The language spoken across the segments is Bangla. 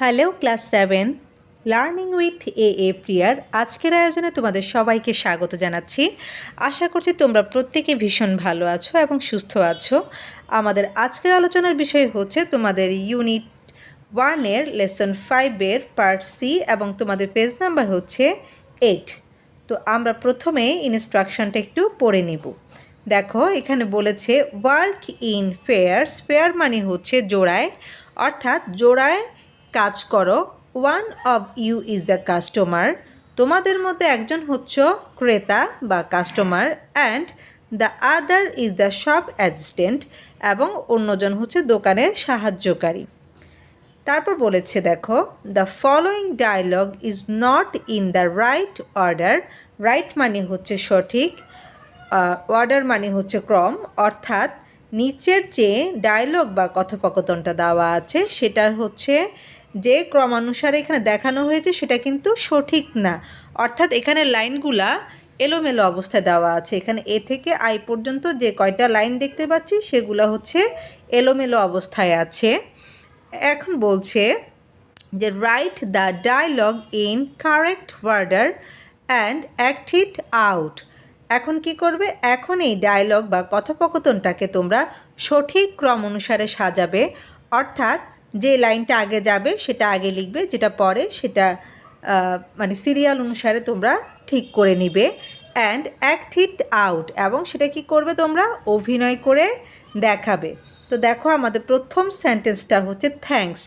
Hello, class seven, learning with A A প্রিয়ার আজকের আয়োজনে তোমাদের সবাইকে স্বাগত জানাচ্ছি। আশা করছি তোমরা প্রত্যেকে ভীষণ ভালো আছো এবং সুস্থ আছো। আমাদের আজকের আলোচনার বিষয় হচ্ছে তোমাদের ইউনিট ওয়ানের লেসন ফাইভের পার্ট সি এবং তোমাদের পেজ নাম্বার হচ্ছে এইট। তো আমরা প্রথমে ইনস্ট্রাকশনটা একটু পড়ে নেব। দেখো, এখানে বলেছে ওয়ার্ক ইন ফেয়ার্স ফেয়ার মানে হচ্ছে জোড়ায়, অর্থাৎ জোড়ায় কাজ করো। One of you is a customer তোমাদের মধ্যে একজন হচ্ছে ক্রেতা বা customer and the other is the shop assistant এবং অন্যজন হচ্ছে দোকানের সাহায্যকারী। তারপর বলেছে, দেখো the following dialogue is not in the right order right মানে হচ্ছে সঠিক অর্ডার মানে হচ্ছে ক্রম। অর্থাৎ নিচের যে ডায়লগ বা কথোপকথনটা দেওয়া আছে সেটার হচ্ছে যে ক্রমানুসারে এখানে দেখানো হয়েছে সেটা কিন্তু সঠিক না। অর্থাৎ এখানে লাইনগুলা এলোমেলো অবস্থায় দেওয়া আছে। এখানে এ থেকে আই পর্যন্ত যে কয়টা লাইন দেখতে পাচ্ছি সেগুলো হচ্ছে এলোমেলো অবস্থায় আছে। এখন বলছে যে right the dialogue in correct order and act it out এখন কি করবে? এখন এই ডায়লগ বা কথোপকথনটাকে তোমরা সঠিক ক্রম অনুসারে সাজাবে। অর্থাৎ যে লাইনটা আগে যাবে, সেটা আগে লিখবে, যেটা পরে সেটা মানে সিরিয়াল অনুসারে তোমরা ঠিক করে নিবে। অ্যান্ড অ্যাক্ট ইট আউট এবং সেটা কি করবে তোমরা? অভিনয় করে দেখাবে। তো দেখো আমাদের প্রথম সেন্টেন্সটা হচ্ছে থ্যাঙ্কস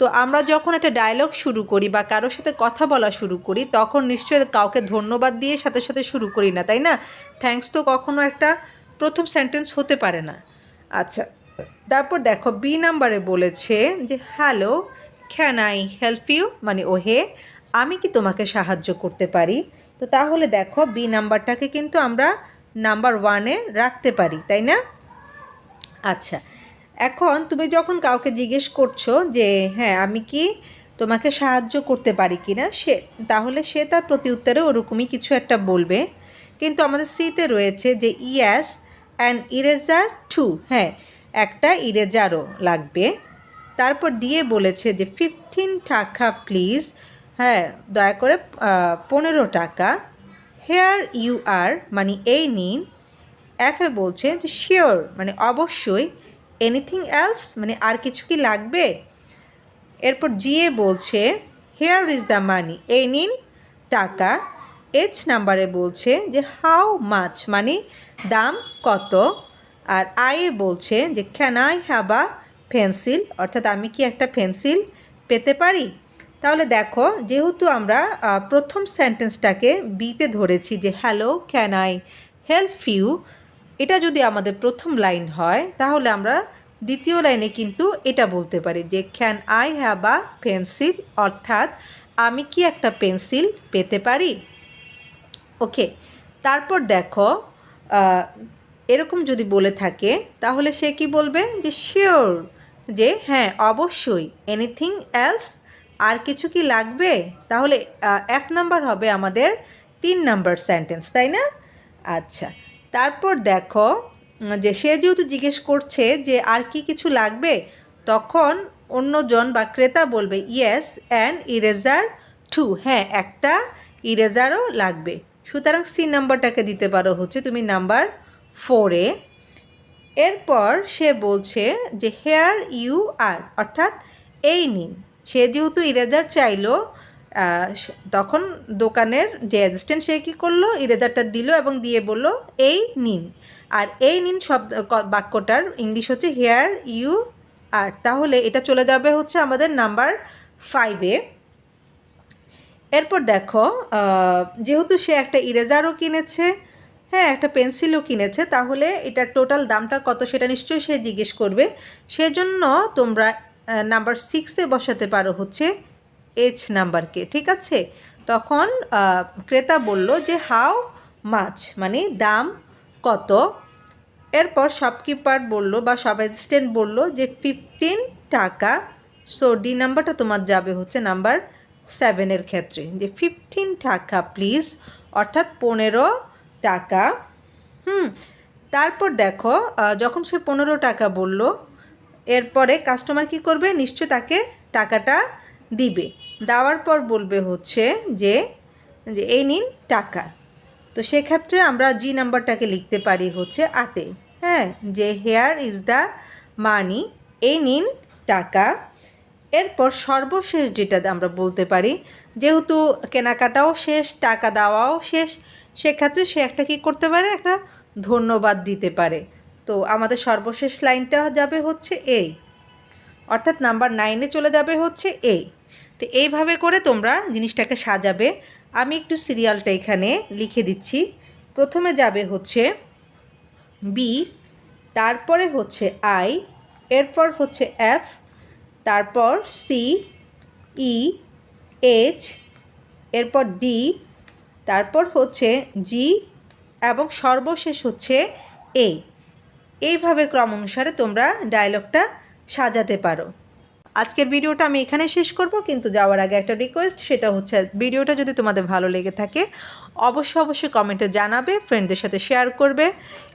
তো আমরা যখন একটা ডায়লগ শুরু করি বা কারোর সাথে কথা বলা শুরু করি, তখন নিশ্চয়ই কাউকে ধন্যবাদ দিয়ে সাথে সাথে শুরু করি না, তাই না? থ্যাঙ্কস তো কখনো একটা প্রথম সেন্টেন্স হতে পারে না। আচ্ছা তারপর দেখো বি নাম্বারে বলেছে যে hello can I help you মানে ও, হে, আমি কি তোমাকে সাহায্য করতে পারি? তো তাহলে দেখো বি নাম্বারটাকে কিন্তু আমরা নাম্বার ওয়ানে রাখতে পারি, তাই না? আচ্ছা এখন তুমি যখন কাউকে জিজ্ঞেস করছ যে হ্যাঁ আমি কি তোমাকে সাহায্য করতে পারি কি না? সে, তাহলে সে তার প্রতি উত্তরে ওরকমই কিছু একটা বলবে। কিন্তু আমাদের সিতে রয়েছে যে ইয়াস অ্যান্ড ইরেজার টু হ্যাঁ একটা ইরেজারও লাগবে। তারপর ডিএ বলেছে যে ফিফটিন টাকা প্লিজ হ্যাঁ দয়া করে পনেরো টাকা। হেয়ার ইউ আর মানে এই নিন। এফে বলছে যে শিওর মানে অবশ্যই। এনিথিং এলস মানে আর কিছু কি লাগবে? এরপর জিএ বলছে হেয়ার ইজ দ্য মানি এই নিন টাকা। এইচ নাম্বারে বলছে যে হাউ মাছ মানে দাম কত? আর আইয়ে বলছে যে can I have a pencil অর্থাৎ আমি কি একটা পেন্সিল পেতে পারি? তাহলে দেখো, যেহেতু আমরা প্রথম সেন্টেন্সটাকে বিতে ধরেছি যে hello can I help you এটা যদি আমাদের প্রথম লাইন হয়, তাহলে আমরা দ্বিতীয় লাইনে কিন্তু এটা বলতে পারি যে can I have a pencil অর্থাৎ আমি কি একটা পেন্সিল পেতে পারি? ওকে তারপর দেখো এরকম যদি বলে থাকে, তাহলে সে কি বলবে? যে শিওর যে হ্যাঁ অবশ্যই এনিথিং এলস আর কিছু কি লাগবে? তাহলে এক নাম্বার হবে আমাদের তিন নাম্বার সেন্টেন্স তাই না? আচ্ছা তারপর দেখো, যে সে যেহেতু জিজ্ঞেস করছে যে আর কি কিছু লাগবে, তখন অন্যজন বা ক্রেতা বলবে ইয়েস অ্যান্ড ইরেজার টু হ্যাঁ একটা ইরেজারও লাগবে। সুতরাং সি নাম্বারটাকে দিতে পারো হচ্ছে তুমি নাম্বার ফোরে। এরপর সে বলছে যে, হেয়ার ইউ আর অর্থাৎ এই নিন। সে যেহেতু ইরেজার চাইলো তখন দোকানের যে অ্যাসিস্ট্যান্ট সে কী করল, ইরেজারটা দিল এবং দিয়ে বলল, এই নিন। আর এই নিন শব্দ বাক্যটার ইংলিশ হচ্ছে হেয়ার ইউ আর তাহলে এটা চলে যাবে হচ্ছে আমাদের নাম্বার ফাইভে এরপর দেখো যেহেতু সে একটা ইরেজারও কিনেছে হ্যাঁ একটা পেন্সিলও কিনেছে। তাহলে এটার টোটাল দামটা কত সেটা নিশ্চয়ই সে জিজ্ঞেস করবে। সেজন্য তোমরা নাম্বার সিক্সে বসাতে পারো হচ্ছে এইচ নাম্বারকে ঠিক আছে? তখন ক্রেতা বলল যে হাও মাছ মানে দাম কত? এরপর শপকিপার বলল বা সব অ্যাসিস্ট্যান্ট বলল যে ফিফটিন টাকা। সো ডি নাম্বারটা তোমার যাবে হচ্ছে নাম্বার সেভেনের ক্ষেত্রে। যে ফিফটিন টাকা প্লিজ অর্থাৎ পনেরো টাকা। হুম, তারপর দেখো যখন সে পনেরো টাকা বলল, এরপরে কাস্টমার কি করবে? নিশ্চয় তাকে টাকাটা দিবে। দেওয়ার পর বলবে হচ্ছে যে যে এই নিন টাকা। তো সেক্ষেত্রে আমরা জি নাম্বারটাকে লিখতে পারি হচ্ছে আটে। হ্যাঁ যে হেয়ার ইজ দ্য মানি এই নিন টাকা। এরপর সর্বশেষ যেটা আমরা বলতে পারি, যেহেতু কেনাকাটাও শেষ, টাকা দেওয়াও শেষ সেক্ষেত্রে সে একটা কী করতে পারে? একটা ধন্যবাদ দিতে পারে। তো আমাদের সর্বশেষ লাইনটা যাবে হচ্ছে এই অর্থাৎ নাম্বার নাইনে চলে যাবে হচ্ছে এই তো এইভাবে করে তোমরা জিনিসটাকে সাজাবে। আমি একটু সিরিয়ালটা এখানে লিখে দিচ্ছি। প্রথমে যাবে হচ্ছে বি তারপরে হচ্ছে আই এরপর হচ্ছে এফ তারপর সি ই এইচ এরপর ডি তারপর হচ্ছে জি এবং সর্বশেষ হচ্ছে এ এইভাবে ক্রম অনুসারে তোমরা ডায়লগটা সাজাতে পারো। আজকের ভিডিওটা আমি এখানে শেষ করব, কিন্তু যাওয়ার আগে একটা রিকোয়েস্ট সেটা হচ্ছে ভিডিওটা যদি তোমাদের ভালো লেগে থাকে, অবশ্যই অবশ্যই কমেন্টে জানাবে ফ্রেন্ডদের সাথে শেয়ার করবে।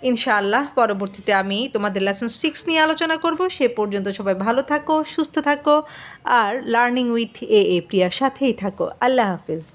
ইনশাআল্লাহ পরবর্তীতে আমি তোমাদের লেসন সিক্স নিয়ে আলোচনা করব। সে পর্যন্ত সবাই ভালো থাকো, সুস্থ থাকো, are learning with A A প্রিয়ার সাথেই থাকো। আল্লাহ হাফিজ।